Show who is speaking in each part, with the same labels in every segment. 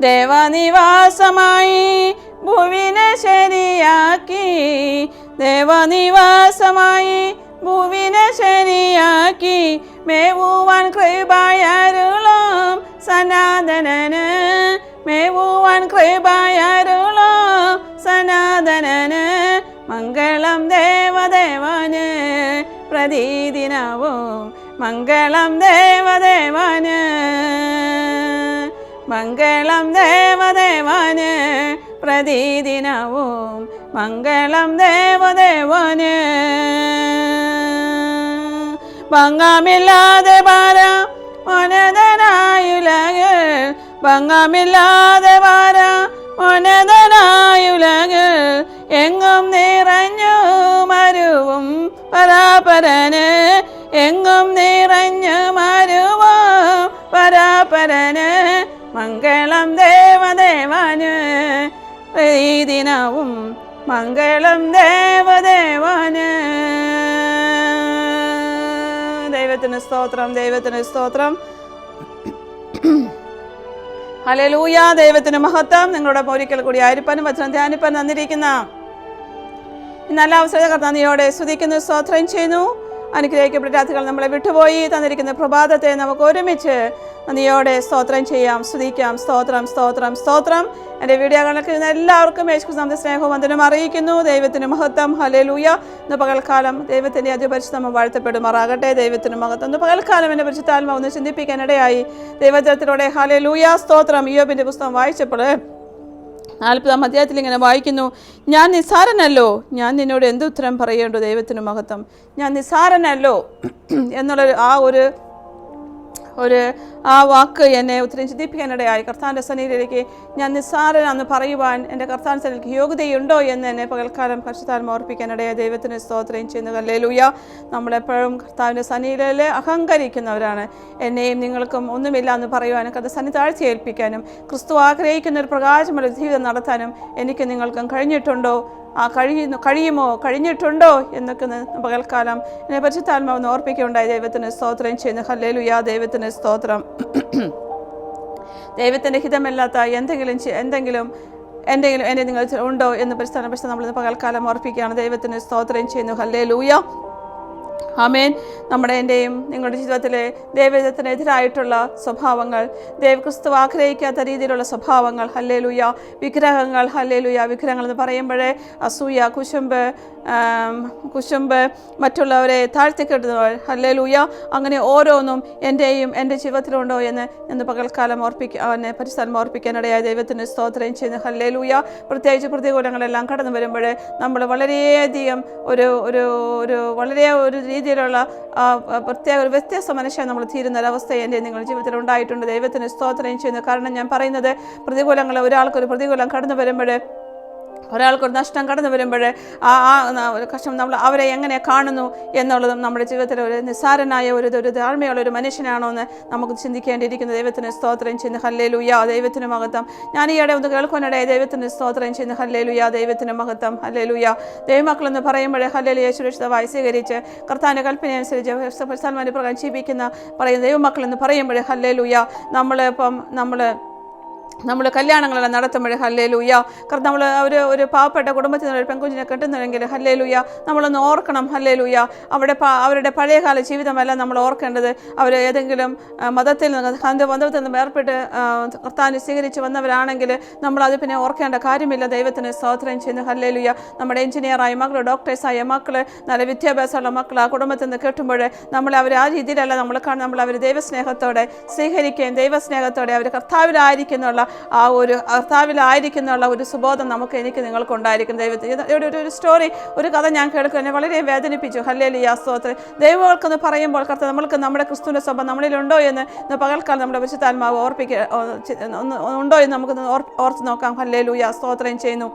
Speaker 1: ദേവനിവാസമായി ഭൂവിനെ ശരിയാക്കി. ദേവനിവാസമായി ഭൂവിനെ ശരിയാക്കി. മേവുവാൻ കൃപയരുളോം സനാതനന്. മേവുവാൻ കൃപയരുളോം സനാതനന്. മംഗളം ദേവദേവന്. പ്രതിദിനവും മംഗളം ദേവദേവന് മംഗളം ദേവദേവന് പ്രതിദിനവും മംഗളം ദേവദേവന്. ഭംഗമില്ലാതെ പാര മനതനായുലക് ഭംഗമില്ലാതെ പാര മനതനായുലക് എങ്ങും നിറഞ്ഞു മരുവും പരാപരന് എങ്ങും നിറഞ്ഞു മരുവും പരാപരന് മംഗളം ദേവദേവന്. ഈ ദിനവും മംഗളം ദേവദേവന്. ദൈവത്തിന് സ്തോത്രം ദൈവത്തിന് സ്തോത്രം. ഹലലൂയ ദൈവത്തിന് മഹത്വം. നിങ്ങളുടെ ഒരിക്കൽ കൂടി ആയിരിപ്പാനും വചനം ധ്യാനിപ്പാൻ തന്നിരിക്കുന്ന നല്ല അവസരത്തെ കർത്താനിയോടെ സ്തുതിക്കുന്നു സ്തോത്രം ചെയ്യുന്നു. അനുഗ്രഹിക്കപ്പെട്ട നമ്മളെ വിട്ടുപോയി തന്നിരിക്കുന്ന പ്രഭാതത്തെ നമുക്ക് ഒരുമിച്ച് നന്ദിയോടെ സ്തോത്രം ചെയ്യാം സ്തുതിക്കാം. സ്തോത്രം സ്തോത്രം സ്തോത്രം. എന്റെ വീഡിയോ കണക്കുന്ന എല്ലാവർക്കും യേശുക്രിസ്തുവിന്റെ സ്നേഹവും വന്ദനം അറിയിക്കുന്നു. ദൈവത്തിന് മഹത്വം. ഹലേലൂയ ഇന്ന് പകൽക്കാലം ദൈവത്തിന്റെ അതിപരിശുദ്ധം വാഴ്ത്തപ്പെടുമാറാകട്ടെ. ദൈവത്തിന് മഹത്വം. ഇന്ന് പകൽക്കാലം എന്റെ പരിശുദ്ധാത്മ ഒന്ന് ചിന്തിപ്പിക്കാനിടയായി ദൈവജലത്തിലൂടെ ഹലേലൂയ സ്തോത്രം. യോബിന്റെ പുസ്തകം വായിച്ചപ്പോൾ നാൽപ്പതാം അധ്യായത്തിൽ ഇങ്ങനെ വായിക്കുന്നു ഞാൻ നിസ്സാരനല്ലോ ഞാൻ നിന്നോട് എന്ത് ഉത്തരം പറയേണ്ടു ദൈവത്തിന് മഹത്വം? ഞാൻ നിസ്സാരനല്ലോ എന്നുള്ള ആ ഒരു ഒരു ആ വാക്ക് എന്നെ ഒത്തിരി ചിന്തിപ്പിക്കാനിടയായി കർത്താന്റെ സന്നിധിയിലേക്ക് ഞാൻ നിസ്സാരനാന്ന് പറയുവാൻ എന്റെ കർത്താൻ സന്നിധിക്ക് യോഗ്യതയുണ്ടോ എന്ന് എന്നെ പകൽക്കാലം പരിശുദ്ധാത്മ ഓർപ്പിക്കാനിടയായി. ദൈവത്തിന് സ്തോത്രം ചെയ്യുന്ന. കല്ലേലൂയ നമ്മളെപ്പോഴും കർത്താവിന്റെ സന്നിധിയിൽ അഹങ്കരിക്കുന്നവരാണ്. എന്നെയും നിങ്ങൾക്കും ഒന്നുമില്ല എന്ന് പറയുവാനും കഥ സന്നി താഴ്ച ഏൽപ്പിക്കാനും ക്രിസ്തു ആഗ്രഹിക്കുന്ന ഒരു പ്രകാശമുള്ള ജീവിതം നടത്താനും എനിക്ക് നിങ്ങൾക്കും കഴിഞ്ഞിട്ടുണ്ടോ? ആ കഴിയുന്നു കഴിയുമോ കഴിഞ്ഞിട്ടുണ്ടോ എന്നൊക്കെ പകൽക്കാലം എന്നെ പരിശുദ്ധാത്മാവെന്ന് ഓർപ്പിക്കുകയുണ്ടായി. ദൈവത്തിന് സ്തോത്രം ചെയ്യുന്നു. ഹല്ലേലുയാ ദൈവത്തിന് സ്തോത്രം. ദൈവത്തിന്റെ ഹിതമല്ലാത്ത എന്തെങ്കിലും എന്തെങ്കിലും എന്തെങ്കിലും എന്റെ നിങ്ങൾ ഉണ്ടോ എന്ന് പരിസ്ഥാന പക്ഷേ നമ്മൾ പകൽക്കാലം ഓർപ്പിക്കുകയാണ്. ദൈവത്തിന് സ്തോത്രം ചെയ്യുന്നു. ഹല്ലേ ലൂയ ആമേൻ. നമ്മുടെ എന്റെയും നിങ്ങളുടെ ജീവിതത്തിലെ ദൈവത്തിനെതിരായിട്ടുള്ള സ്വഭാവങ്ങൾ ദൈവക്രിസ്തു ആഗ്രഹിക്കാത്ത രീതിയിലുള്ള സ്വഭാവങ്ങൾ ഹല്ലേലൂയ വിഗ്രഹങ്ങൾ ഹല്ലേലൂയ വിഗ്രഹങ്ങൾ എന്ന് പറയുമ്പോഴേ അസൂയ കുശുമ്പ് കുശുമ്പ് മറ്റുള്ളവരെ താഴ്ത്തിക്കെട്ടുന്നവർ ഹല്ലേലൂയ അങ്ങനെ ഓരോന്നും എന്റെയും എന്റെ ജീവിതത്തിലുണ്ടോ എന്ന് എന്ന് പകൽക്കാലം ഓർപ്പിക്കുക എന്നെ പരിസ്ഥാനം ഓർപ്പിക്കാനിടയായ ദൈവത്തിന് സ്തോത്രം ചെയ്യുന്ന. ഹല്ലേലൂയ. പ്രത്യേകിച്ച് പ്രതികൂലങ്ങളെല്ലാം കടന്നു വരുമ്പോൾ നമ്മൾ വളരെയധികം ഒരു ഒരു ഒരു വളരെ ഒരു രീതിയിലുള്ള പ്രത്യേക ഒരു വ്യത്യസ്ത മനുഷ്യൻ നമ്മൾ തീരുന്ന ഒരവസ്ഥ എന്റെ നിങ്ങളുടെ ജീവിതത്തിൽ ഉണ്ടായിട്ടുണ്ട്. ദൈവത്തിന് സ്തോത്രം ചെയ്യുന്നു. കാരണം ഞാൻ പറയുന്നത് പ്രതികൂലങ്ങൾ ഒരാൾക്കൊരു പ്രതികൂലം കടന്നു വരുമ്പോൾ ഒരാൾക്കൊരു നഷ്ടം കടന്നു വരുമ്പോൾ ആ ആ കഷ്ടം നമ്മൾ അവരെ എങ്ങനെ കാണുന്നു എന്നുള്ളതും നമ്മുടെ ജീവിതത്തിൽ ഒരു നിസ്സാരനായ ഒരു ഒരു താഴ്മയുള്ള ഒരു മനുഷ്യനാണോ എന്ന് നമുക്ക് ചിന്തിക്കേണ്ടിയിരിക്കുന്നു. ദൈവത്തിന് സ്തോത്രം ചെയ്യുന്ന. ഹല്ലേലൂയ. ദൈവത്തിന് മഹത്വം. ഞാൻ ഈയിടെ ഒന്ന് കേൾക്കാനിടയെ ദൈവത്തിന് സ്തോത്രം ചെയ്യുന്ന. ഹല്ലേലൂയ. ദൈവത്തിന് മഹത്വം. ഹല്ലേലൂയ. ദൈവമക്കൾ എന്ന് പറയുമ്പോൾ ഹല്ലേലൂയ സുരക്ഷിതമായി സ്വീകരിച്ച് കർത്താന്റെ കൽപ്പനയനുസരിച്ച് പ്രസ്ഥാനമാരി പ്രകാരം ജീവിക്കുന്ന പറയുന്ന ദൈവമക്കൾ എന്ന് പറയുമ്പോൾ ഹല്ലേലൂയ. നമ്മൾ ഇപ്പം നമ്മൾ നമ്മൾ കല്യാണങ്ങളെല്ലാം നടത്തുമ്പോൾ ഹല്ലേ ലൂയ കാരണം നമ്മൾ ഒരു ഒരു പാവപ്പെട്ട കുടുംബത്തിൽ നിന്ന് ഒരു പെൺകുഞ്ഞിനെ കെട്ടുന്നുണ്ടെങ്കിൽ ഹല്ലേ ലൂയ നമ്മളൊന്ന് ഓർക്കണം ഹല്ലേ ലൂയ അവിടെ അവരുടെ പഴയകാല ജീവിതമല്ല നമ്മൾ ഓർക്കേണ്ടത് അവർ ഏതെങ്കിലും മതത്തിൽ നിന്ന് ഹിന്ദു മതത്തിൽ നിന്ന് ഏർപ്പെട്ട് കർത്താവിനെ സ്വീകരിച്ച് വന്നവരാണെങ്കിൽ നമ്മളത് പിന്നെ ഓർക്കേണ്ട കാര്യമില്ല. ദൈവത്തിന് സ്തോത്രം ചെയ്യുന്നു. ഹല്ലേ ലൂയ നമ്മുടെ എഞ്ചിനീയറായ മക്കൾ ഡോക്ടേഴ്സായ മക്കൾ നല്ല വിദ്യാഭ്യാസമുള്ള മക്കൾ ആ കുടുംബത്തിൽ നിന്ന് കെട്ടുമ്പോൾ നമ്മൾ അവർ ആ രീതിയിലല്ല നമ്മൾ കാണും നമ്മൾ അവർ ദൈവസ്നേഹത്തോടെ സ്വീകരിക്കുകയും ദൈവസ്നേഹത്തോടെ അവർ കർത്താവിലായിരിക്കുന്നുള്ള ആ ഒരു കർത്താവിലായിരിക്കുന്നുള്ള ഒരു സുബോധം നമുക്ക് എനിക്ക് നിങ്ങൾക്ക് ഉണ്ടായിരിക്കും ദൈവത്തിൽ ഇവിടെ ഒരു- സ്റ്റോറി ഒരു കഥ ഞാൻ കേൾക്കുക എന്നെ വളരെ വേദനിപ്പിച്ചു. ഹല്ലേലി സ്തോത്രം. ദൈവങ്ങൾക്കെന്ന് പറയുമ്പോൾ കർത്ത നമ്മൾക്ക് നമ്മുടെ ക്രിസ്തുവിന്റെ സ്വഭാവം നമ്മളിലുണ്ടോ എന്ന് ഇന്ന് പകൽക്കാലം നമ്മുടെ വിശുദ്ധാത്മാവ് ഓർപ്പിക്കുക ഒന്ന് ഉണ്ടോ എന്ന് നമുക്ക് ഓർത്ത് നോക്കാം. ഹല്ലേലു സ്തോത്രം ചെയ്യുന്നു.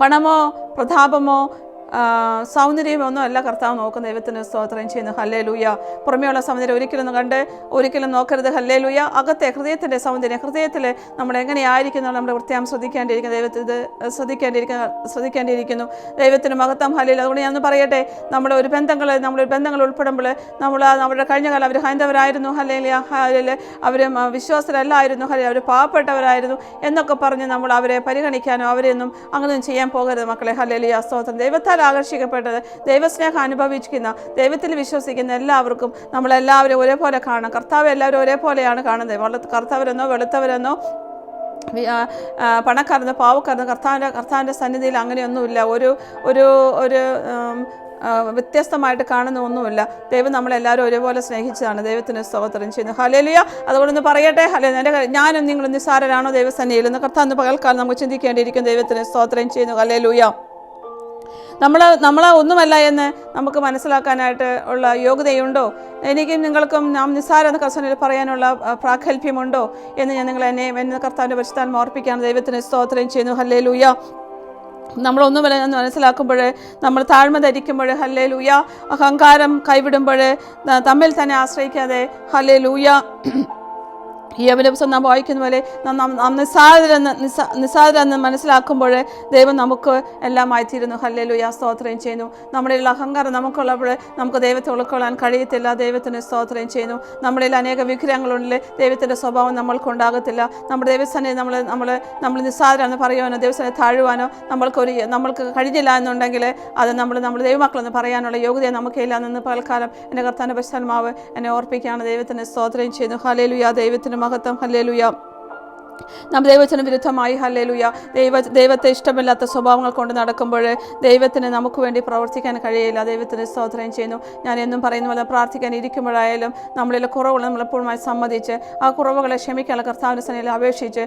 Speaker 1: പണമോ പ്രതാപമോ ആ, സൗന്ദര്യം ഒന്നും അല്ല കർത്താവ് നോക്കുന്ന ദൈവത്തിന് സ്തോത്രം ചെയ്യുന്നു. ഹല്ലേ ലൂയ പുറമെയുള്ള സൗന്ദര്യം ഒരിക്കലും കണ്ട് ഒരിക്കലും നോക്കരുത്. ഹല്ലേ ലൂയ അകത്തെ ഹൃദയത്തിന്റെ സൗന്ദര്യം ഹൃദയത്തിൽ നമ്മൾ എങ്ങനെയായിരിക്കുന്നു നമ്മുടെ വൃത്തിയാം ശ്രദ്ധിക്കേണ്ടിയിരിക്കുന്നു. ഇത് ശ്രദ്ധിക്കേണ്ടിയിരിക്കുന്ന ശ്രദ്ധിക്കേണ്ടിയിരിക്കുന്നു. ദൈവത്തിന് മഹത്വം. ഹല്ലേൽ അതുകൊണ്ട് ഞാൻ പറയട്ടെ നമ്മുടെ ഒരു ബന്ധങ്ങൾ നമ്മുടെ ബന്ധങ്ങൾ ഉൾപ്പെടുമ്പോൾ നമ്മൾ നമ്മുടെ കഴിഞ്ഞ കാലം അവർ ഹൈന്ദവരായിരുന്നു. ഹല്ലേലിയ. ഹല്ലേൽ അവർ വിശ്വാസരല്ലായിരുന്നു ഹല്ലേൽ അവർ പാവപ്പെട്ടവരായിരുന്നു എന്നൊക്കെ പറഞ്ഞ് നമ്മൾ അവരെ പരിഗണിക്കാനോ അവരെയൊന്നും അങ്ങനെയൊന്നും ചെയ്യാൻ പോകരുത് മക്കളെ. ഹല്ലേലിയ. സ്തോത്രം. ദൈവത്താൽ ആകർഷിക്കപ്പെട്ടത്. ദൈവസ്നേഹം അനുഭവിക്കുന്ന ദൈവത്തിൽ വിശ്വസിക്കുന്ന എല്ലാവർക്കും നമ്മളെല്ലാവരും ഒരേപോലെ കാണാം കർത്താവ് എല്ലാവരും ഒരേപോലെയാണ് കാണുന്നത്. വെള്ള കർത്താവരെന്നോ വെളുത്തവരെന്നോ പണക്കാരെന്നോ പാവക്കാരെന്നോ കർത്താവിന്റെ കർത്താവിന്റെ സന്നിധിയിൽ അങ്ങനെയൊന്നുമില്ല. ഒരു ഒരു ഒരു വ്യത്യസ്തമായിട്ട് കാണുന്ന ഒന്നുമില്ല. ദൈവം നമ്മളെല്ലാവരും ഒരേപോലെ സ്നേഹിച്ചതാണ്. ദൈവത്തിന് സ്തോത്രം ചെയ്യുന്നു. ഹലേലിയ അതുകൊണ്ടൊന്ന് പറയട്ടെ? ഹലേ എന്റെ ഞാനും നിങ്ങൾ നിസ്സാരരാണോ ദൈവസന്നിയിൽ എന്ന് കർത്താവ് പകൽക്കാലം നമുക്ക് ചിന്തിക്കേണ്ടിയിരിക്കും ദൈവത്തിന് സ്തോത്രം ചെയ്യുന്നു. ഹലേലൂയ നമ്മൾ നമ്മൾ ഒന്നുമല്ല എന്ന് നമുക്ക് മനസ്സിലാക്കാനായിട്ട് ഉള്ള യോഗ്യതയുണ്ടോ? എനിക്കും നിങ്ങൾക്കും നാം നിസ്സാര എന്ന കർസനിൽ പറയാനുള്ള പ്രാഗൽഭ്യമുണ്ടോ? എന്ന് ഞാൻ നിങ്ങൾ എന്നെ എന്നെ കർത്താവിന്റെ പരിശുദ്ധാൻ ഓർപ്പിക്കുകയാണ്. ദൈവത്തിന് സ്തോത്രം ചെയ്യുന്നു. ഹല്ലേ ലൂയ നമ്മളൊന്നുമല്ല എന്ന് മനസ്സിലാക്കുമ്പോൾ നമ്മൾ താഴ്മ ധരിക്കുമ്പോൾ ഹല്ലേ ലൂയ അഹങ്കാരം കൈവിടുമ്പോൾ തമ്മിൽ തന്നെ ആശ്രയിക്കാതെ ഹല്ലേ ലൂയ ഈ പുസ്തകം നാം വായിക്കുന്ന പോലെ നാം നാം- നിസ്സാരരെന്ന് നിസ്സാ നിസ്സാരരെന്ന് മനസ്സിലാക്കുമ്പോൾ ദൈവം നമുക്ക് എല്ലാമായി തീരുന്നു ഹല്ലേലൂയ. സ്തോത്രം ചെയ്യുന്നു. നമ്മുടെ അഹങ്കാരം നമുക്കുള്ളപ്പോൾ നമുക്ക് ദൈവത്തെ ഉൾക്കൊള്ളാൻ കഴിയത്തില്ല. ദൈവത്തിന് സ്തോത്രം ചെയ്യുന്നു. നമ്മുടെ അനേക വിഗ്രഹങ്ങളുണ്ട്. ദൈവത്തിന്റെ സ്വഭാവം നമ്മൾക്കുണ്ടാകത്തില്ല നമ്മുടെ ദൈവസ്ഥാനെ നമ്മൾ നമ്മൾ നമ്മൾ നിസ്സാരമെന്ന് പറയുവാനോ ദൈവസ്ഥാനെ താഴുവാനോ നമ്മൾക്കൊരു നമ്മൾക്ക് കഴിഞ്ഞില്ല എന്നുണ്ടെങ്കിൽ അത് നമ്മൾ നമ്മൾ ദൈവമക്കളെന്ന് പറയാനുള്ള യോഗ്യത നമുക്കില്ല എന്ന് പൽക്കാലം എന്റെ കർത്താന്റെ പശ്ചാത്തലമാവ് എന്നെ ഓർപ്പിക്കുകയാണ്. ദൈവത്തിന് സ്തോത്രം ചെയ്യുന്നു. ഹലേലുയ ദൈവത്തിന് മഹത്വം ഹലേലുയ നാം ദൈവത്തിന് വിരുദ്ധമായി ഹല്ലേലൂയ. ദൈവ ദൈവത്തെ ഇഷ്ടമില്ലാത്ത സ്വഭാവങ്ങൾ കൊണ്ട് നടക്കുമ്പോൾ ദൈവത്തിന് നമുക്ക് വേണ്ടി പ്രവർത്തിക്കാൻ കഴിയില്ല. ദൈവത്തിന് സ്തോത്രം ചെയ്യുന്നു. ഞാൻ എന്നും പറയുന്ന പോലെ പ്രാർത്ഥിക്കാൻ ഇരിക്കുമ്പോഴായാലും നമ്മളിലെ കുറവുകൾ നമ്മളെപ്പോഴുമായി സമ്മതിച്ച് ആ കുറവുകളെ ക്ഷമിക്കാനുള്ള കർത്താവിന്റെ സനയിൽ അപേക്ഷിച്ച്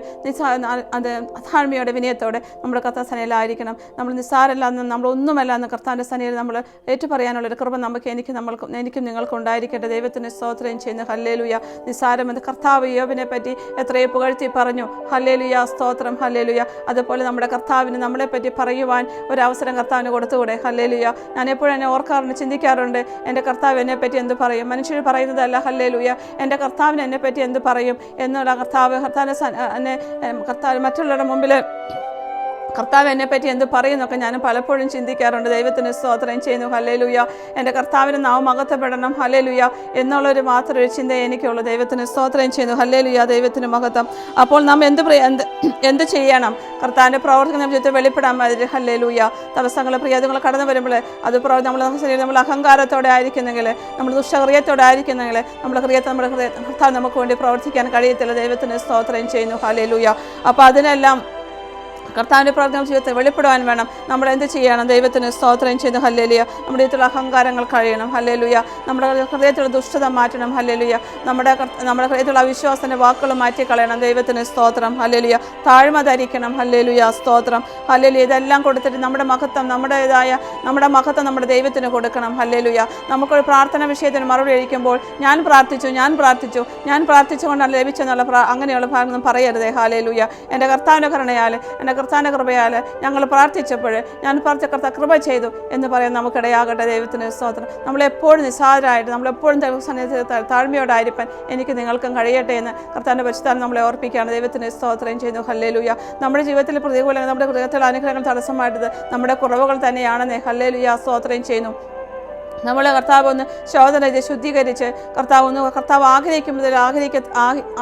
Speaker 1: അത് താഴ്മയോടെ വിനയത്തോടെ നമ്മുടെ കർത്താവ് സനയിലായിരിക്കണം നമ്മൾ നിസ്സാരല്ലാന്ന് നമ്മളൊന്നുമല്ല നമ്മൾ എന്ന് കർത്താവിന്റെ സനയിൽ നമ്മൾ ഏറ്റുപറയാനുള്ളൊരു പറയാനുള്ളൊരു കൃപ നമുക്ക് എനിക്ക് നമ്മൾക്ക് എനിക്കും നിങ്ങൾക്കും ഉണ്ടായിരിക്കട്ടെ. ദൈവത്തിന് സ്തോത്രം ചെയ്യുന്ന. ഹല്ലേലൂയ. നിസ്സാരമെന്ന് കർത്താവ് യോബിനെ പറ്റി എത്രയോ പുകഴ്ത്തി പറഞ്ഞു. ഹല്ലേലുയ സ്തോത്രം ഹല്ലേലുയ. അതുപോലെ നമ്മുടെ കർത്താവിന് നമ്മളെ പറ്റി പറയുവാൻ ഒരു അവസരം കർത്താവിന് കൊടുത്തുകൂടെ? ഹല്ലേലുയ. ഞാൻ എപ്പോഴും എന്നെ ഓർക്കാറുണ്ട് ചിന്തിക്കാറുണ്ട് എന്റെ കർത്താവ് എന്നെ പറ്റി എന്ത് പറയും? മനുഷ്യർ പറയുന്നതല്ല ഹല്ലേലുയ. എന്റെ കർത്താവിന് എന്നെ പറ്റി എന്ത് പറയും? എന്നുള്ള കർത്താവ് കർത്താവിനെ എന്നെ കർത്താവ് മറ്റുള്ളവരുടെ മുമ്പിൽ കർത്താവ് എന്നെ പറ്റി എന്ത് പറയുന്നൊക്കെ ഞാൻ പലപ്പോഴും ചിന്തിക്കാറുണ്ട്. ദൈവത്തിന് സ്തോത്രം ചെയ്യുന്നു. ഹല്ലേലൂയ. എന്റെ കർത്താവിന് നാം അകത്തപ്പെടണം. ഹല്ലേലൂയ. എന്നുള്ളൊരു മാത്രം ഒരു ചിന്ത എനിക്കുള്ളൂ. ദൈവത്തിന് സ്തോത്രം ചെയ്യുന്നു. ഹല്ലേലൂയ. ദൈവത്തിന് മഹത്വം. അപ്പോൾ നാം എന്ത് എന്ത് എന്ത് ചെയ്യണം? കർത്താവിന്റെ പ്രവർത്തനം ജീവിതത്തിൽ വെളിപ്പെടാൻ മതി. ഹല്ലേലൂയ. തടസ്സങ്ങൾ പ്രിയതകൾ കടന്നു വരുമ്പോൾ അത് നമ്മൾ നമ്മൾ അഹങ്കാരത്തോടെ ആയിരിക്കുന്നെങ്കിൽ നമ്മൾ ദുഷ്ടക്രിയത്തോടെ ആയിരിക്കുന്നെങ്കിൽ നമ്മുടെ ക്രിയത്തെ നമ്മുടെ കർത്താവ് നമുക്ക് വേണ്ടി പ്രവർത്തിക്കാൻ കഴിയത്തില്ല. ദൈവത്തിന് സ്തോത്രം ചെയ്യുന്നു. ഹല്ലേലൂയ. അപ്പോൾ അതിനെല്ലാം കർത്താവിന്റെ പ്രവർത്തനം ജീവിതത്തിൽ വെളിപ്പെടുവാൻ വേണം. നമ്മൾ എന്ത് ചെയ്യണം? ദൈവത്തിന് സ്തോത്രം ചെയ്ത് ഹല്ലേലിയ. നമ്മുടെ ഇതിലുള്ള അഹങ്കാരങ്ങൾ കഴിയണം. ഹല്ലേലുയ. നമ്മുടെ ഹൃദയത്തിലുള്ള ദുഷ്ടത മാറ്റണം. ഹല്ലേലുയ. നമ്മുടെ നമ്മുടെ ഹൃദയത്തിലുള്ള അവിശ്വാസത്തിന്റെ വാക്കുകൾ മാറ്റി കളയണം. ദൈവത്തിന് സ്തോത്രം. ഹല്ലേലുയ. താഴ്മ ധരിക്കണം. ഹല്ലേലുയ. സ്തോത്രം. ഹല്ലേലുയ. ഇതെല്ലാം കൊടുത്തിട്ട് നമ്മുടെ മഹത്വം നമ്മുടേതായ നമ്മുടെ മഹത്വം നമ്മുടെ ദൈവത്തിന് കൊടുക്കണം. ഹല്ലേലുയ. നമുക്കൊരു പ്രാർത്ഥന വിഷയത്തിന് മറുപടി അഴിക്കുമ്പോൾ ഞാൻ പ്രാർത്ഥിച്ചു ഞാൻ പ്രാർത്ഥിച്ചു ഞാൻ പ്രാർത്ഥിച്ചുകൊണ്ടാണ് ലഭിച്ചെന്നുള്ള അങ്ങനെയുള്ള ഭാഗമൊന്നും പറയരുതേ. ഹാലേലുയ എന്റെ കർത്താവിന്റെ കരുണയാൽ എന്റെ കർത്താവിന്റെ കൃപയാൽ ഞങ്ങൾ പ്രാർത്ഥിച്ചപ്പോൾ ഞാൻ പ്രാർത്ഥിച്ച കർത്ത കൃപ ചെയ്തു എന്ന് പറയാൻ നമുക്കിടയാകട്ടെ ദൈവത്തിന് സ്തോത്രം. നമ്മളെപ്പോഴും നിസ്സാരമായിട്ട് നമ്മളെപ്പോഴും ദൈവസന്നിധി താഴ്മയോടായിരിക്കാൻ എനിക്ക് നിങ്ങൾക്കും കഴിയട്ടെ എന്ന് കർത്താന്റെ പരിശുദ്ധാനം നമ്മളെ ഓർപ്പിക്കുകയാണ്. ദൈവത്തിന് സ്തോത്രം ചെയ്യുന്നു. ഹല്ലേലുയ. നമ്മുടെ ജീവിതത്തിൽ പ്രതികൂലങ്ങൾ നമ്മുടെ ഹൃദയത്തിലുള്ള അനുഗ്രഹങ്ങൾ തടസ്സമായിട്ടത് നമ്മുടെ കുറവുകൾ തന്നെയാണെന്ന് ഹല്ലേലുയ സ്തോത്രം ചെയ്യുന്നു. നമ്മൾ കർത്താവ് ഒന്ന് ശോധന ചെയ്ത് ശുദ്ധീകരിച്ച് കർത്താവ് ഒന്ന് കർത്താവ് ആഗ്രഹിക്കുമ്പോൾ ആഗ്രഹിക്ക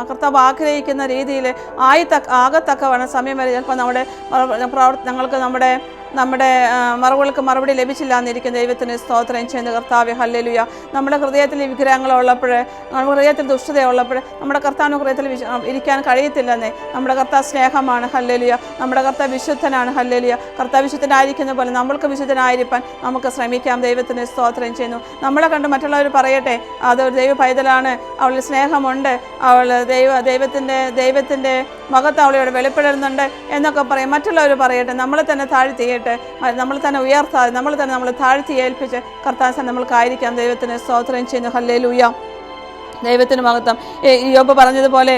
Speaker 1: കർത്താവ് ആഗ്രഹിക്കുന്ന രീതിയിൽ ആയി തക്ക ആകത്തക്കവണ്ണം സമയം വരെ ചിലപ്പോൾ നമ്മുടെ മറ- പ്രവർ- ഞങ്ങൾക്ക് നമ്മുടെ നമ്മുടെ മറവുകൾക്ക് മറുപടി ലഭിച്ചില്ല എന്നിരിക്കും ദൈവത്തിന് സ്തോത്രം ചെയ്യുന്ന. കർത്താവ് ഹല്ലലുയ. നമ്മുടെ ഹൃദയത്തിൽ വിഗ്രഹങ്ങളുള്ളപ്പോൾ നമ്മുടെ ഹൃദയത്തിൽ ദുഷ്ടതയുള്ളപ്പോൾ നമ്മുടെ കർത്താവിന് ഹൃദയത്തിൽ ഇരിക്കാൻ കഴിയത്തില്ലെന്നേ. നമ്മുടെ കർത്താവ് സ്നേഹമാണ്. ഹല്ലലുയ. നമ്മുടെ കർത്താവ് വിശുദ്ധനാണ്. ഹല്ലലുയ. കർത്താവ് വിശുദ്ധനായിരിക്കുന്ന പോലെ നമ്മൾക്ക് വിശുദ്ധനായിരിക്കാൻ നമുക്ക് ശ്രമിക്കാം. ദൈവത്തിന് സ്തോത്രം ചെയ്യുന്നു. നമ്മളെ കണ്ട് മറ്റുള്ളവർ പറയട്ടെ അത് ഒരു ദൈവ പൈതലാണ്. അവളിൽ സ്നേഹമുണ്ട്. അവൾ ദൈവ ദൈവത്തിന്റെ ദൈവത്തിന്റെ മകത്ത് അവളോട് വെളിപ്പെടുന്നുണ്ട് എന്നൊക്കെ പറയും. മറ്റുള്ളവർ പറയട്ടെ നമ്മളെ തന്നെ താഴ്ത്തിയിട്ട് നമ്മൾ തന്നെ ഉയർത്താതെ നമ്മൾ തന്നെ നമ്മൾ താഴ്ത്തി ഏൽപ്പിച്ച് കർത്താൻ നമ്മൾക്കായിരിക്കാം ദൈവത്തിന് സ്തോത്രം ചെയ്യുന്നു. ഹല്ലേലൂയ. ദൈവത്തിന് മഹത്വം. യോബ് പറഞ്ഞതുപോലെ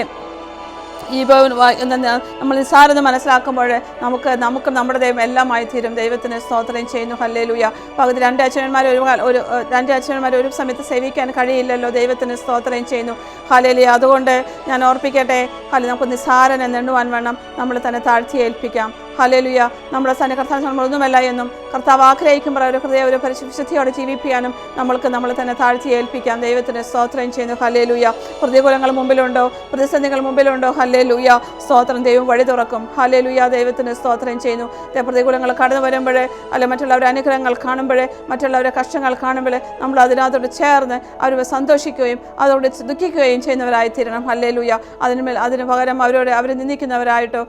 Speaker 1: ന- നമ്മൾ നിസ്സാരത മനസ്സിലാക്കുമ്പോൾ നമുക്ക് നമുക്ക് നമ്മുടെ ദൈവം എല്ലാമായി തീരും ദൈവത്തിന് സ്തോത്രം ചെയ്യുന്നു. ഹല്ലേലൂയ. പകുതി രണ്ട് അച്ഛനന്മാർ ഒരു ഒരു രണ്ട് അച്ഛനന്മാർ ഒരു സമയത്ത് സേവിക്കാൻ കഴിയില്ലല്ലോ. ദൈവത്തിന് സ്തോത്രം ചെയ്യുന്നു. ഹല്ലേലൂയ. അതുകൊണ്ട് ഞാൻ ഓർപ്പിക്കട്ടെ. ഹലി നമുക്ക് നിസ്സാരൻ എന്നെണ്ണുവാൻ വേണം. നമ്മൾ തന്നെ താഴ്ത്തി ഏൽപ്പിക്കാം. ഹല്ലേലൂയ. നമ്മുടെ തന്നെ കർത്താവ് നമ്മളൊന്നുമല്ല എന്നും കർത്താവ് ആഗ്രഹിക്കുമ്പോൾ അവരുടെ ഹൃദയ ഒരു പരിശുദ്ധിയോടെ ജീവിപ്പിക്കാനും നമ്മൾക്ക് നമ്മൾ തന്നെ താഴ്ത്തി ഏൽപ്പിക്കാം ദൈവത്തിന് സ്തോത്രം ചെയ്യുന്നു. ഹലേലുയ പ്രതികൂലങ്ങൾ മുമ്പിലുണ്ടോ? പ്രതിസന്ധികൾ മുമ്പിലുണ്ടോ? ഹല്ലേലൂയ. സ്തോത്രം ദൈവം വഴി തുറക്കും. ഹല്ലേലൂയ. ദൈവത്തിന് സ്തോത്രം ചെയ്യുന്നു. പ്രതികൂലങ്ങൾ കടന്നു വരുമ്പോഴേ അല്ലെ മറ്റുള്ളവരുടെ അനുഗ്രഹങ്ങൾ കാണുമ്പോഴേ മറ്റുള്ളവരുടെ കഷ്ടങ്ങൾ കാണുമ്പോഴേ നമ്മൾ അതിനകത്തോട് ചേർന്ന് അവർ സന്തോഷിക്കുകയും അതോട് ദുഃഖിക്കുകയും ചെയ്യുന്നവരായി തീരണം ഹല്ലേലൂയ അതിനുമേൽ അതിന് പകരം അവരോട് അവരെ നിന്ദിക്കുന്നവരായിട്ടോ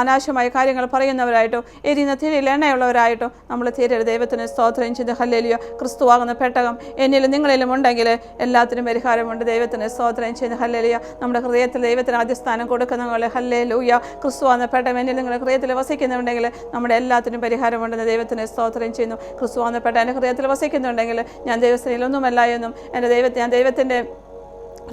Speaker 1: അനാവശ്യമായ കാര്യങ്ങൾ പറയുന്നവരായിട്ടോ എരിയുന്ന തിരിയിൽ എണ്ണയുള്ളവരായിട്ടോ നമ്മൾ തീരരുത് ദൈവത്തിന് സ്തോത്രം ചെയ്ത് ഹല്ലേലിയോ ക്രിസ്തുവാകുന്ന പെട്ടകം എന്നിലും നിങ്ങളിലും ഉണ്ടെങ്കിൽ എല്ലാത്തിനും പരിഹാരമുണ്ട്. ദൈവത്തിന് സ്തോത്രം ചെയ്ത് ഹല്ലേലിയോ. നമ്മുടെ ഹൃദയത്തിൽ ദൈവത്തിന് ആദ്യസ്ഥാനം ഹല്ലേ ഹല്ലേലൂയ ക്രിസ്തുവാകുന്ന പെട്ടകം എന്നിൽ നിങ്ങളുടെ ഹൃദയത്തിൽ വസിക്കുന്നുണ്ടെങ്കിൽ നമ്മുടെ എല്ലാത്തിനും പരിഹാരമുണ്ടെന്ന് ദൈവത്തിന് സ്തോത്രം ചെയ്യുന്നു. ക്രിസ്തുവാകുന്ന പെട്ടകം എന്റെ ഹൃദയത്തിൽ വസിക്കുന്നുണ്ടെങ്കിൽ ഞാൻ ദൈവസ്ഥയിലൊന്നുമല്ല എന്നും എന്റെ ദൈവത്തെ ഞാൻ ദൈവത്തിന്റെ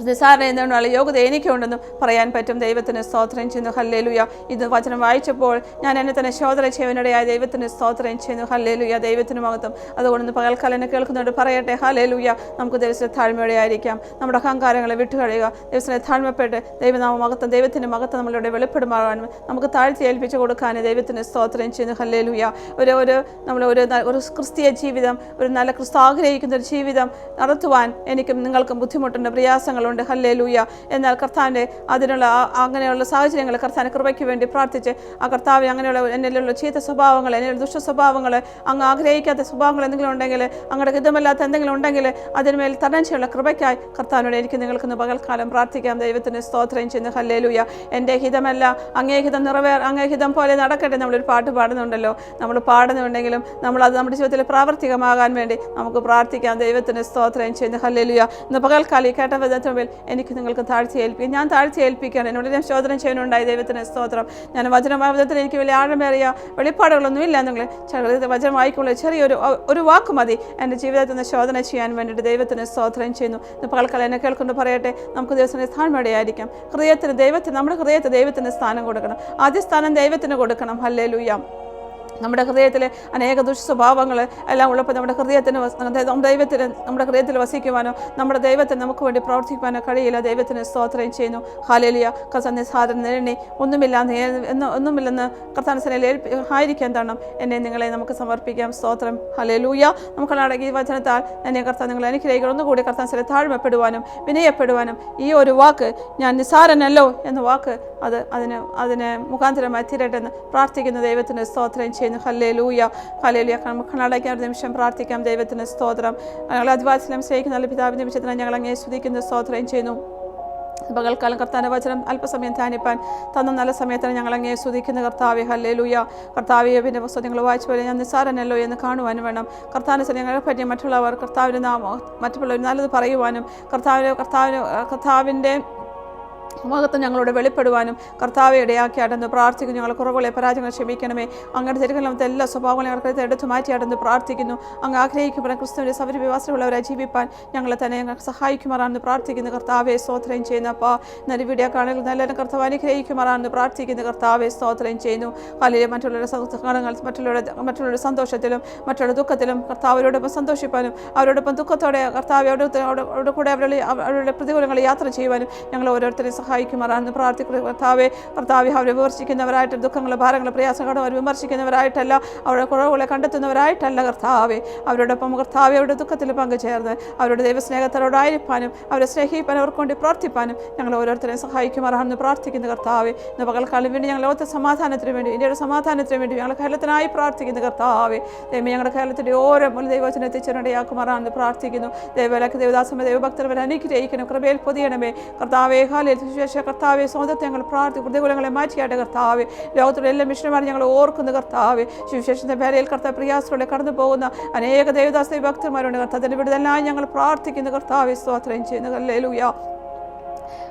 Speaker 1: നിസാരണ എന്നുള്ള യോഗ്യത എനിക്കുണ്ടെന്നും പറയാൻ പറ്റും. ദൈവത്തിന് സ്തോത്രം ചെയ്യുന്നു. ഹല്ലേലുയ. ഇത് വചനം വായിച്ചപ്പോൾ ഞാൻ എന്നെ തന്നെ ശോധന ചെയ്യുവാനിടയായ ദൈവത്തിന് സ്തോത്രം ചെയ്യുന്നു. ഹല്ലേലുയ. ദൈവത്തിന് മഹത്വം. അതുകൊണ്ട് പകൽക്കാലം കേൾക്കുന്നുണ്ട് പറയട്ടെ. ഹല്ലേലുയ. നമുക്ക് ദൈവത്തിന് താഴ്മയോടെ ആയിരിക്കാം. നമ്മുടെ അഹങ്കാരങ്ങളെ വിട്ടുകഴിയുക ദൈവത്തിനെ താഴ്മപ്പെട്ട് ദൈവനാമ മഹത്വം ദൈവത്തിന്റെ മഹത്വം നമ്മളിവിടെ വെളിപ്പെടുമാകാനും നമുക്ക് താഴ്ത്തി ഏൽപ്പിച്ചു കൊടുക്കാൻ ദൈവത്തിന് സ്തോത്രം ചെയ്യുന്നു. ഹല്ലേലുയ. ഒരു ഒരു നമ്മൾ ഒരു ഒരു ക്രിസ്തീയ ജീവിതം ഒരു നല്ല ക്രിസ്തു ആഗ്രഹിക്കുന്ന ഒരു ജീവിതം നടത്തുവാൻ എനിക്കും നിങ്ങൾക്കും ബുദ്ധിമുട്ടുണ്ട്. പ്രയാസങ്ങളുണ്ട്. ഹല്ലേ ലൂയ എന്നാൽ കർത്താവിന്റെ അതിനുള്ള അങ്ങനെയുള്ള സാഹചര്യങ്ങൾ കർത്താവിന്റെ കൃപയ്ക്ക് വേണ്ടി പ്രാർത്ഥിച്ച് ആ കർത്താവ് അങ്ങനെയുള്ള എന്നിലുള്ള ചീത്ത സ്വഭാവങ്ങൾ എന്നിലുള്ള ദുഷ്ട സ്വഭാവങ്ങൾ അങ്ങ് ആഗ്രഹിക്കാത്ത സ്വഭാവങ്ങൾ എന്തെങ്കിലും ഉണ്ടെങ്കിൽ അങ്ങടെ ഹിതമല്ലാത്ത എന്തെങ്കിലും ഉണ്ടെങ്കിൽ അതിന്മേൽ തരണം കൃപയ്ക്കായി കർത്താവിനോട് എനിക്ക് നിങ്ങൾക്കിന്ന് പകൽക്കാലം പ്രാർത്ഥിക്കാം. ദൈവത്തിന് സ്തോത്രം ചെയ്യുന്ന. ഹല്ലേ ലൂയ എന്റെ ഹിതമല്ല അങ്ങേ ഹിതം നിറവേർ അങ്ങേ ഹിതം പോലെ നടക്കട്ടെ നമ്മളൊരു പാട്ട് പാടുന്നുണ്ടല്ലോ. നമ്മൾ പാടുന്നുണ്ടെങ്കിലും നമ്മൾ നമ്മുടെ ജീവിതത്തിൽ പ്രാവർത്തികമാകാൻ വേണ്ടി നമുക്ക് പ്രാർത്ഥിക്കാം. ദൈവത്തിന് സ്തോത്രം ചെയ്യുന്നു. ഹല്ലേലൂയ. ഇന്ന് പകൽക്കാലം കേട്ട വിധത്തിൽ എനിക്ക് നിങ്ങൾക്ക് താഴ്ച ഏൽപ്പിക്കും. ഞാൻ താഴ്ച ഏൽപ്പിക്കുകയാണ്. എന്നോട് ഞാൻ ശോധന ചെയ്യാനുണ്ടായി ദൈവത്തിന് സ്തോത്രം. ഞാൻ വചനവാദത്തിൽ എനിക്ക് വലിയ ആഴമേറിയ വെളിപ്പാടുകളൊന്നും ഇല്ല നിങ്ങൾ വചനം വായിക്കുള്ള ചെറിയൊരു ഒരു വാക്ക് മതി. എന്റെ ജീവിതത്തിൽ നിന്ന് ശോധന ചെയ്യാൻ വേണ്ടിയിട്ട് ദൈവത്തിന് സ്തോത്രം ചെയ്യുന്നു. പകൽക്കാലം എന്നെ കേൾക്കൊണ്ട് പറയട്ടെ. നമുക്ക് ദിവസത്തിന് സ്ഥാനമേടെയായിരിക്കാം. ഹൃദയത്തിന് ദൈവത്തിന് നമ്മുടെ ഹൃദയത്തിൽ ദൈവത്തിന് സ്ഥാനം കൊടുക്കണം. ആദ്യ സ്ഥാനം ദൈവത്തിന് കൊടുക്കണം. ഹല്ലേ നമ്മുടെ ഹൃദയത്തിലെ അനേക ദുഷ്സ്വഭാവങ്ങൾ എല്ലാം ഉള്ളപ്പോൾ നമ്മുടെ ഹൃദയത്തിന് ദൈവത്തിന് നമ്മുടെ ഹൃദയത്തിൽ വസിക്കുവാനോ നമ്മുടെ ദൈവത്തിന് നമുക്ക് വേണ്ടി പ്രവർത്തിക്കുവാനോ കഴിയില്ല. ദൈവത്തിന് സ്തോത്രം ചെയ്യുന്നു. ഹാലേലിയ കർത്താൻ സാധന നേടി ഒന്നുമില്ല എന്ന് ഒന്നുമില്ലെന്ന് കർത്താനസനയിൽ ആയിരിക്കാൻ തരണം. എന്നെ നിങ്ങളെ നമുക്ക് സമർപ്പിക്കാം. സ്തോത്രം. ഹലേലൂയ നമുക്ക് അടങ്ങി വചനത്താൽ എന്നെ കർത്താൻ നിങ്ങൾ അനുഗ്രഹിക്കണം ഒന്നുകൂടി കർത്താനസനെ താഴ്മപ്പെടുവാനും വിനയപ്പെടുവാനും ഈ ഒരു വാക്ക് ഞാൻ നിസാരനല്ലോ എന്ന വാക്ക് അത് അതിന് അതിനെ മുഖാന്തരമായി തീരട്ടെന്ന് പ്രാർത്ഥിക്കുന്ന. ദൈവത്തിന് സ്തോത്രം ചെയ്യുന്നു ഹല്ലേ ലൂയ ഹല്ലേലൂയ നമുക്ക് അടയ്ക്കാൻ ഒരു നിമിഷം പ്രാർത്ഥിക്കാം ദൈവത്തിന് സ്തോത്രം. ഞങ്ങൾ അതിവാത്സലം സ്നേഹിക്കുന്ന നല്ല പിതാവിന്റെ നിമിഷത്തിന് ഞങ്ങൾ അങ്ങേ സ്തുതിക്കുന്ന സ്തോത്രം ചെയ്യുന്നു. പകൽക്കാലം കർത്താവിന്റെ വചനം അല്പസമയം ധ്യാനിപ്പാൻ തന്ന നല്ല സമയത്താണ് ഞങ്ങൾ അങ്ങേ സ്തുതിക്കുന്ന കർത്താവെ ഹല്ലേലൂയ ലൂയ കർത്താവെ പിന്നെ പുസ്തകം നിങ്ങൾ വായിച്ച പോലെ ഞാൻ നിസ്സാരനല്ലോ എന്ന് കാണുവാനും വേണം. കർത്താവിന് ഞങ്ങളെ പറ്റി മറ്റുള്ളവർ കർത്താവിന്റെ നാമോ മറ്റുള്ളവർ നല്ലത് പറയുവാനും കർത്താവിന് കർത്താവിന് കർത്താവിന്റെ മഹത്വം ഞങ്ങളോട് വെളിപ്പെടുവാനും കർത്താവെ ഇടയാക്കിയാട്ടെന്ന് പ്രാർത്ഥിക്കുന്നു. ഞങ്ങൾ കുറവുകളെ പരാജയങ്ങൾ ക്ഷമിക്കണമേ. അങ്ങയുടെ തിരുക്കലമത്തെ എല്ലാ സ്വഭാവങ്ങളും ഞങ്ങൾക്ക് എടുത്തു മാറ്റിയാട്ടെന്ന് പ്രാർത്ഥിക്കുന്നു. അങ്ങ് ആഗ്രഹിക്കുമ്പോൾ ക്രിസ്തുവിന്റെ സൗരവിവാസമുള്ളവരെ ജീവിപ്പാൻ ഞങ്ങളെ തന്നെ ഞങ്ങൾക്ക് സഹായിക്കുമാറാണെന്ന് പ്രാർത്ഥിക്കുന്നു. കർത്താവെ സ്തോത്രം ചെയ്യുന്നു. അപ്പോൾ നല്ല വീഡിയോ കാണുകൾ നല്ലൊരു കർത്താവ് അനുഗ്രഹിക്കുമാറാണെന്ന് പ്രാർത്ഥിക്കുന്നു. കർത്താവെ സ്തോത്രം ചെയ്യുന്നു. അല്ലെങ്കിൽ മറ്റുള്ളവരുടെ സഹകരണങ്ങൾ മറ്റുള്ളവരുടെ മറ്റുള്ളവരുടെ സന്തോഷത്തിലും മറ്റുള്ള ദുഃഖത്തിലും കർത്താവരോടൊപ്പം സന്തോഷിപ്പാനും അവരോടൊപ്പം ദുഃഖത്തോടെ കർത്താവ് അവരുടെ കൂടെ അവരുടെ അവരുടെ പ്രതികൂലങ്ങൾ യാത്ര ചെയ്യുവാനും ഞങ്ങൾ ഓരോരുത്തരെയും സഹായിക്കുമാറാണെന്ന് പ്രാർത്ഥിക്കുന്നത് കർത്താവെ കർത്താവെ അവരെ വിമർശിക്കുന്നവരായിട്ട് ദുഃഖങ്ങൾ ഭാരങ്ങൾ പ്രയാസങ്ങൾ അവർ വിമർശിക്കുന്നവരായിട്ടല്ല അവരുടെ കുറവുകളെ കണ്ടെത്തുന്നവരായിട്ടല്ല കർത്താവെ. അവരോടൊപ്പം കർത്താവെ അവരുടെ ദുഃഖത്തിൽ പങ്കുചേർന്ന് അവരുടെ ദൈവസ്നേഹത്തോടായിരിക്കാനും അവരെ സ്നേഹിപ്പാൻ അവർക്ക് വേണ്ടി പ്രാർത്ഥിപ്പാനും ഞങ്ങൾ ഓരോരുത്തരെയും സഹായിക്കുമാറാണെന്ന് പ്രാർത്ഥിക്കുന്ന കർത്താവെ. ഇന്ന് പകൽക്കാലം വേണ്ടി ഞങ്ങൾ ലോകത്തെ സമാധാനത്തിന് വേണ്ടി ഇന്ത്യയുടെ സമാധാനത്തിന് വേണ്ടി ഞങ്ങൾ കേരളത്തിനായി പ്രാർത്ഥിക്കുന്ന കർത്താവെ. ദൈവം ഞങ്ങളുടെ കേരളത്തിന്റെ ഓരോ മുൻ ദൈവചന എത്തിച്ചിടയാക്കുമാറാണെന്ന് പ്രാർത്ഥിക്കുന്നു. ദൈവലക്ക് ദേവദാസമ ദൈവഭക്തരവരെ അനുഗ്രഹിക്കണം കൃപയിൽ പൊതിയണമേ. കർത്താവെ സുശേഷ കർത്താവെ സ്വന്തത്തെ ഞങ്ങൾ പ്രാർത്ഥി പ്രതികൂലങ്ങളെ മാറ്റിയാട്ടെ കർത്താവ്. ലോകത്തിലെ എല്ലാ മിഷനുമാരും ഞങ്ങൾ ഓർക്കുന്ന കർത്താവ്. സുവിശേഷത്തെ പേരയിൽ കർത്താവ് പ്രയാസത്തോടെ കടന്നു പോകുന്ന അനേക ദേവദാസ ഭക്തന്മാരുണ്ട് കർത്താവിന്റെ വിടുതലായി ഞങ്ങൾ പ്രാർത്ഥിക്കുന്ന കർത്താവെ. സ്തോത്രം ചെയ്യുന്നു. കല്ലേലൂയ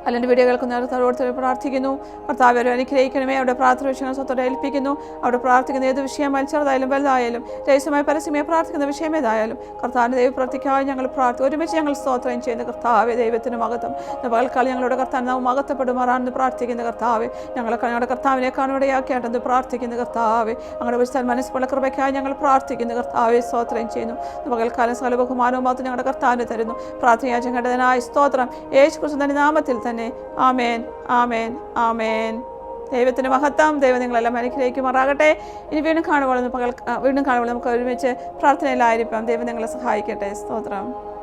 Speaker 1: അല്ലെങ്കിൽ വീഡിയോ കേൾക്കുന്ന ഓരോരുത്തരെ പ്രാർത്ഥിക്കുന്നു. കർത്താവ് അവരെ അനുഗ്രഹിക്കണമേ. അവിടെ പ്രാർത്ഥന വിഷയങ്ങൾ സ്വത്തോടെ ഏൽപ്പിക്കുന്നു. അവിടെ പ്രാർത്ഥിക്കുന്ന ഏത് വിഷയം മത്സരതായാലും വലുതായാലും രഹസ്യമായി പരസ്യമായി പ്രാർത്ഥിക്കുന്ന വിഷയം ഏതായാലും കർത്താവിന്റെ ദൈവം പ്രാർത്ഥിക്കാതെ ഞങ്ങൾ പ്രാർത്ഥി ഒരുമിച്ച് ഞങ്ങൾ സ്തോത്രം ചെയ്യുന്ന. കർത്താവെ ദൈവത്തിന് ഇന്ന് പകൽക്കാലം ഞങ്ങളുടെ കർത്താവ് നാം മകത്തപ്പെടുമാറാണെന്ന് പ്രാർത്ഥിക്കുന്ന. കർത്താവെ ഞങ്ങളെ ഞങ്ങളുടെ കർത്താവിനെ കാണുവിടയാക്കേണ്ടെന്ന് പ്രാർത്ഥിക്കുന്ന. കർത്താവെ ഞങ്ങളുടെ വിശാൽ മനസ്സിലുള്ള കൃപയ്ക്കായി ഞങ്ങൾ പ്രാർത്ഥിക്കുന്ന. കർത്താവെ സ്തോത്രം ചെയ്യുന്നു. പകൽക്കാലം സകല ബഹുമാനവും മാത്രം ഞങ്ങളുടെ കർത്താവിന് തരുന്നു. പ്രാർത്ഥന ഞങ്ങളുടേതായ സ്തോത്രം. യേശു നാമത്തിൽ തന്നെ. ആമേൻ ആമേൻ ആമേൻ. ദൈവത്തിന് മഹത്വം ദൈവം നിങ്ങളെല്ലാം അനുഗ്രഹിക്കുമാറാകട്ടെ. ഇനി വീണ്ടും കാണുമ്പോൾ പകൽ വീണ്ടും കാണുമ്പോൾ നമുക്ക് ഒരുമിച്ച് പ്രാർത്ഥനയിലായിരിക്കാം. ദൈവം നിങ്ങളെ സഹായിക്കട്ടെ. സ്തോത്രം.